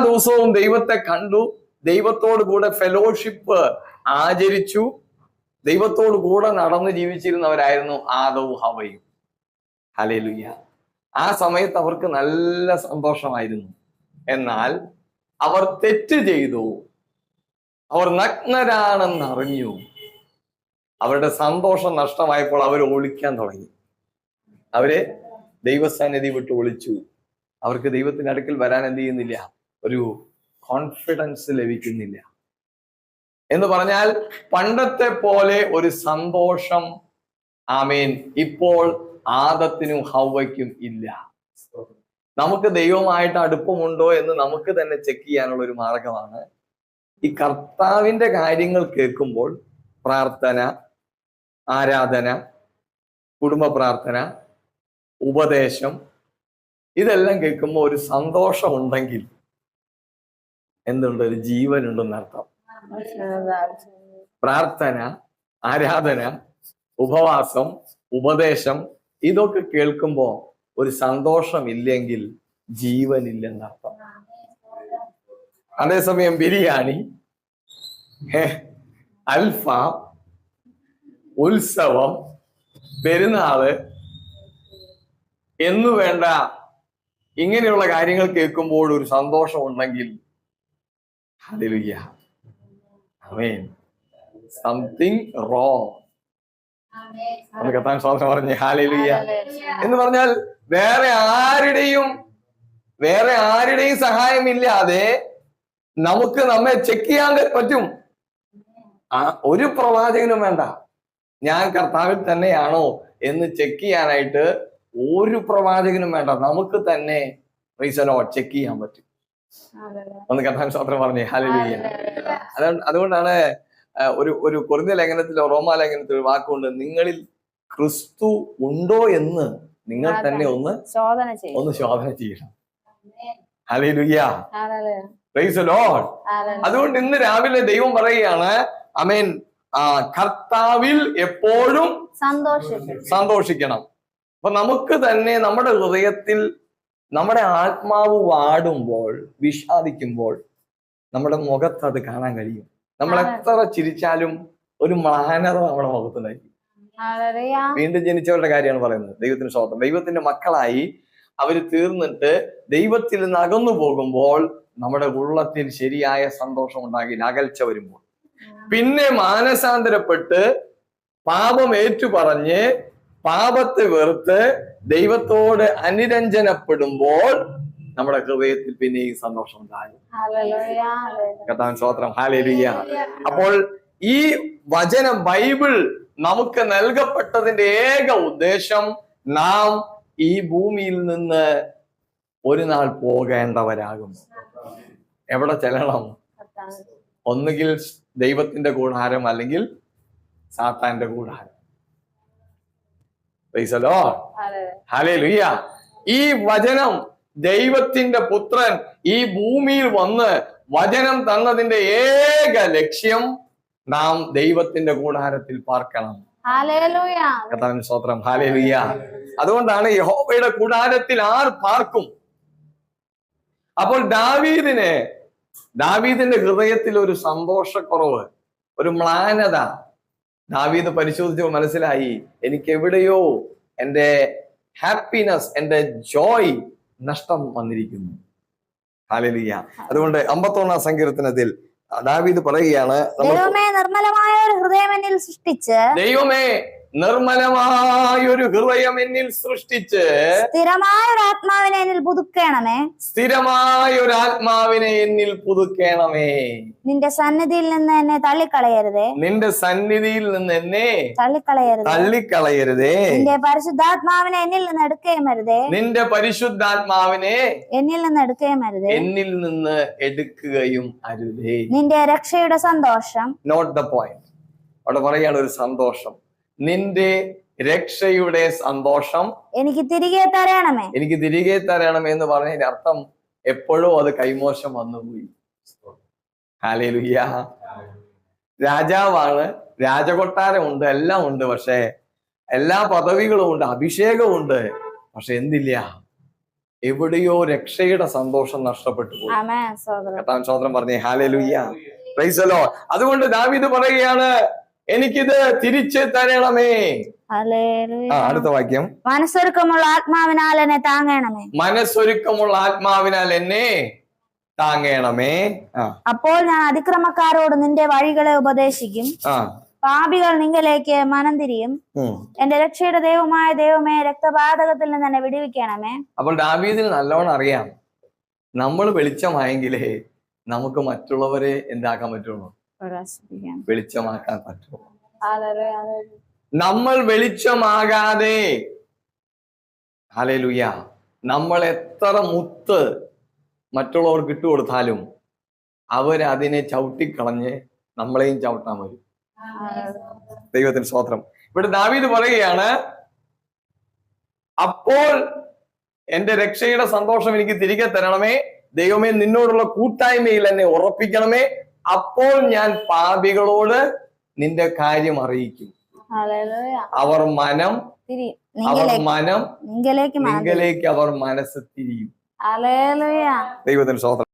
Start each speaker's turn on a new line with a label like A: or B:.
A: ദിവസവും ദൈവത്തെ കണ്ടു ദൈവത്തോട് കൂടെ ഫെലോഷിപ്പ് ആചരിച്ചു ദൈവത്തോട് കൂടെ നടന്ന് ജീവിച്ചിരുന്നവരായിരുന്നു ആദവും ഹവയും. ഹലേലുയ്യ ആ സമയത്ത് അവർക്ക് നല്ല സന്തോഷമായിരുന്നു. എന്നാൽ അവർ തെറ്റ് ചെയ്തു. അവർ നഗ്നരാണെന്ന് അറിഞ്ഞു. അവരുടെ സന്തോഷം നഷ്ടമായപ്പോൾ അവർ ഒളിക്കാൻ തുടങ്ങി. അവരെ ദൈവസന്നിധി വിട്ട് ഒളിച്ചു. അവർക്ക് ദൈവത്തിന്റെ അടുക്കൽ വരാൻ എന്ത് ചെയ്യുന്നില്ല? ഒരു കോൺഫിഡൻസ് ലഭിക്കുന്നില്ല. എന്ന് പറഞ്ഞാൽ പണ്ടത്തെ പോലെ ഒരു സന്തോഷം ആമേൻ ഇപ്പോൾ ആദത്തിനും ഹവയ്ക്കും ഇല്ല. നമുക്ക് ദൈവമായിട്ട് അടുപ്പമുണ്ടോ എന്ന് നമുക്ക് തന്നെ ചെക്ക് ചെയ്യാനുള്ള ഒരു മാർഗമാണ്. ഈ കർത്താവിന്റെ കാര്യങ്ങൾ കേൾക്കുമ്പോൾ പ്രാർത്ഥന ആരാധന കുടുംബ പ്രാർത്ഥന ഉപദേശം ഇതെല്ലാം കേൾക്കുമ്പോൾ ഒരു സന്തോഷം ഉണ്ടെങ്കിൽ എന്തുണ്ട്? ഒരു ജീവനുണ്ടെന്ന് അർത്ഥം. പ്രാർത്ഥന ആരാധന ഉപവാസം ഉപദേശം ഇതൊക്കെ കേൾക്കുമ്പോൾ ഒരു സന്തോഷം ഇല്ലെങ്കിൽ ജീവനില്ലെന്നർത്ഥം അതേസമയം ബിരിയാണി അൽഫാം ഉത്സവം പെരുന്നാൾ എന്നു വേണ്ട ഇങ്ങനെയുള്ള കാര്യങ്ങൾ കേൾക്കുമ്പോൾ ഒരു സന്തോഷം ഉണ്ടെങ്കിൽ ഹല്ലേലൂയ Something സംതിങ് റോങ് ഒന്ന് കത്താൻ സ്വാതന്ത്ര്യം പറഞ്ഞ്. ഹാലേലുയ്യ എന്ന് പറഞ്ഞാൽ വേറെ ആരുടെയും വേറെ ആരുടെയും സഹായമില്ലാതെ നമുക്ക് നമ്മെ ചെക്ക് ചെയ്യാൻ പറ്റും. ആ ഒരു പ്രവാചകനും വേണ്ട. ഞാൻ കർത്താവിൽ തന്നെയാണോ എന്ന് ചെക്ക് ചെയ്യാനായിട്ട് ഒരു പ്രവാചകനും വേണ്ട. നമുക്ക് തന്നെ റീസനോ ചെക്ക് ചെയ്യാൻ പറ്റും. ഒന്ന് കഥാൻ സ്വാത്രം പറഞ്ഞു ഹാലലുയ്യ അതുകൊണ്ട് അതുകൊണ്ടാണ് ഒരു ഒരു കുറിഞ്ഞ ലേഖനത്തിലോ റോമാ ലേഖനത്തിലോ ഒരു വാക്കുണ്ട് നിങ്ങളിൽ ക്രിസ്തു ഉണ്ടോ എന്ന് നിങ്ങൾ തന്നെ ഒന്ന് ഒന്ന് ശോധന ചെയ്യണം. ഹല്ലേലൂയ. അതുകൊണ്ട് ഇന്ന് രാവിലെ ദൈവം പറയുകയാണ് അമേൻ മീൻ കർത്താവിൽ എപ്പോഴും
B: സന്തോഷിക്കും
A: സന്തോഷിക്കണം. അപ്പൊ നമുക്ക് തന്നെ നമ്മുടെ ഹൃദയത്തിൽ നമ്മുടെ ആത്മാവ് വാടുമ്പോൾ വിഷാദിക്കുമ്പോൾ നമ്മുടെ മുഖത്ത് അത് കാണാൻ കഴിയും. നമ്മൾ എത്ര ചിരിച്ചാലും ഒരു മ്ലാനത നമ്മുടെ മുഖത്തുണ്ടായിരിക്കും. വീണ്ടും ജനിച്ചവരുടെ കാര്യമാണ് പറയുന്നത്. ദൈവത്തിന് സ്വന്തം ദൈവത്തിന്റെ മക്കളായി അവർ തീർന്നിട്ട് ദൈവത്തിൽ നിന്ന് അകന്നു പോകുമ്പോൾ നമ്മുടെ ഉള്ളത്തിൽ ശരിയായ സന്തോഷം ഉണ്ടാകില്ല അകൽച്ച വരുമ്പോൾ. പിന്നെ മാനസാന്തരപ്പെട്ട് പാപം ഏറ്റുപറഞ്ഞ് പാപത്തെ വെറുത്ത് ദൈവത്തോട് അനുരഞ്ജനപ്പെടുമ്പോൾ നമ്മുടെ ഹൃദയത്തിൽ പിന്നെ ഈ സന്തോഷം ഉണ്ടാകും. കർത്താൻ സ്തോത്രം. ഹാലേലിയ അപ്പോൾ ഈ വചനം ബൈബിൾ നമുക്ക് നൽകപ്പെട്ടതിന്റെ ഏക ഉദ്ദേശം നാം ഈ ഭൂമിയിൽ നിന്ന് ഒരു നാൾ പോകേണ്ടവരാകും. എവിടെ ചെല്ലണം. ഒന്നുകിൽ ദൈവത്തിന്റെ കൂടാരം അല്ലെങ്കിൽ സാത്താന്റെ കൂടാരം.
B: ഹല്ലേലൂയ
A: ഈ വചനം ദൈവത്തിന്റെ പുത്രൻ ഈ ഭൂമിയിൽ വന്ന് വചനം തന്നതിന്റെ ഏക ലക്ഷ്യം നാം ദൈവത്തിന്റെ കൂടാരത്തിൽ പാർക്കണം. സ്തോത്രം. ഹാലേലുയ്യ അതുകൊണ്ടാണ് യഹോവയുടെ കൂടാരത്തിൽ ആർ പാർക്കും. അപ്പോൾ ദാവീദിനെ ദാവീദിന്റെ ഹൃദയത്തിൽ ഒരു സന്തോഷക്കുറവ് ഒരു മ്ലാനത ദാവീദ് പരിശോധിച്ചപ്പോൾ മനസ്സിലായി എനിക്ക് എവിടെയോ എന്റെ ഹാപ്പിനെസ് എന്റെ ജോയ് നഷ്ടം വന്നിരിക്കുന്നു. ഹാലേലുയ്യ അതുകൊണ്ട് അമ്പത്തൊന്നാം സങ്കീർത്തനത്തിൽ ദാവീദ് പറയുകയാണ്
B: ദൈവമേ നിർമ്മലമായ ഒരു ഹൃദയം എന്നിൽ സൃഷ്ടിച്ച്
A: ദൈവമേ നിർമ്മലമായൊരു ഹൃദയം എന്നിൽ സൃഷ്ടിച്ച്
B: സ്ഥിരമായ ഒരു ആത്മാവിനെ എന്നിൽ പുതുക്കണമേ.
A: സ്ഥിരമായ ഒരു ആത്മാവിനെ എന്നിൽ പുതുക്കേണമേ.
B: നിന്റെ സന്നിധിയിൽ നിന്ന് എന്നെ തള്ളിക്കളയരുതേ.
A: നിന്റെ സന്നിധിയിൽ നിന്ന് എന്നെ
B: തള്ളിക്കളയരുത്.
A: തള്ളിക്കളയരുതേ.
B: നിന്റെ പരിശുദ്ധാത്മാവിനെ എന്നിൽ നിന്ന് എടുക്കുകയും അരുതേ.
A: നിന്റെ പരിശുദ്ധാത്മാവിനെ
B: എന്നിൽ നിന്ന് എടുക്കുകയും അരുതേ.
A: എന്നിൽ നിന്ന് എടുക്കുകയും അരുതേ.
B: നിന്റെ രക്ഷയുടെ സന്തോഷം.
A: നോട്ട് ദ പോയിന്റ് അവിടെ പറയാണ് ഒരു സന്തോഷം. നിന്റെ രക്ഷയുടെ സന്തോഷം
B: എനിക്ക് തിരികെ തരണമേ.
A: എനിക്ക് തിരികെ തരണമേ എന്ന് പറഞ്ഞതിന്റെ അർത്ഥം എപ്പോഴും അത് കൈമോശം വന്നുപോയി ഹാലേലുയ്യ രാജാവാണ് രാജകൊട്ടാരമുണ്ട് എല്ലാം ഉണ്ട് പക്ഷേ എല്ലാ പദവികളും ഉണ്ട് അഭിഷേകവും ഉണ്ട് പക്ഷെ എന്തില്ല? എവിടെയോ രക്ഷയുടെ സന്തോഷം നഷ്ടപ്പെട്ടു പോകും സ്വതന്ത്രം പറഞ്ഞേ ഹാലലുയ്യ പ്രൈസലോ അതുകൊണ്ട് ദാവീദ് പറയുകയാണ് എനിക്കിത് തിരിച്ച് തരണമേ. അടുത്ത വാക്യം.
B: മനസ്സൊരുക്കമുള്ള ആത്മാവിനാൽ എന്നെ താങ്ങണമേ.
A: മനസ്സൊരുക്കമുള്ള ആത്മാവിനാൽ എന്നെ താങ്ങണമേ.
B: അപ്പോൾ ഞാൻ അതിക്രമക്കാരോട് നിന്റെ വഴികളെ ഉപദേശിക്കും. പാപികൾ നിങ്ങളിലേക്ക് മനം തിരിയും. എന്റെ രക്ഷയുടെ ദൈവമായ ദൈവമേ രക്തപാതകത്തിൽ നിന്ന് തന്നെ വിടുവിക്കണമേ.
A: അപ്പോൾ ദാവീദിന് നല്ലോണം അറിയാം. നമ്മൾ വെളിച്ചമായെങ്കിലേ നമുക്ക് മറ്റുള്ളവരെ എന്താക്കാൻ പറ്റുള്ളൂ? വെളിച്ചമാക്കാൻ പറ്റുമോ? നമ്മൾ വെളിച്ചമാകാതെ. ഹലേലുയ നമ്മൾ എത്ര മുത്ത് മറ്റുള്ളവർക്ക് ഇട്ടു കൊടുത്താലും അവരതിനെ ചവിട്ടിക്കളഞ്ഞ് നമ്മളെയും ചവിട്ടാൻ വരും. ദൈവത്തിന് സ്വാത്രം ഇവിടെ ദാവീദ് പറയുകയാണ് അപ്പോൾ എന്റെ രക്ഷയുടെ സന്തോഷം എനിക്ക് തിരികെ തരണമേ. ദൈവമേ നിന്നോടുള്ള കൂട്ടായ്മയിൽ എന്നെ ഉറപ്പിക്കണമേ. അപ്പോൾ ഞാൻ പാപികളോട് നിന്റെ കാര്യം അറിയിക്കും. അവർ മനം അവർ മനം
B: നിങ്കലേക്ക്
A: അവർ മനസ്സ് തിരിയും. ദൈവത്തിന് സ്തോത്രം.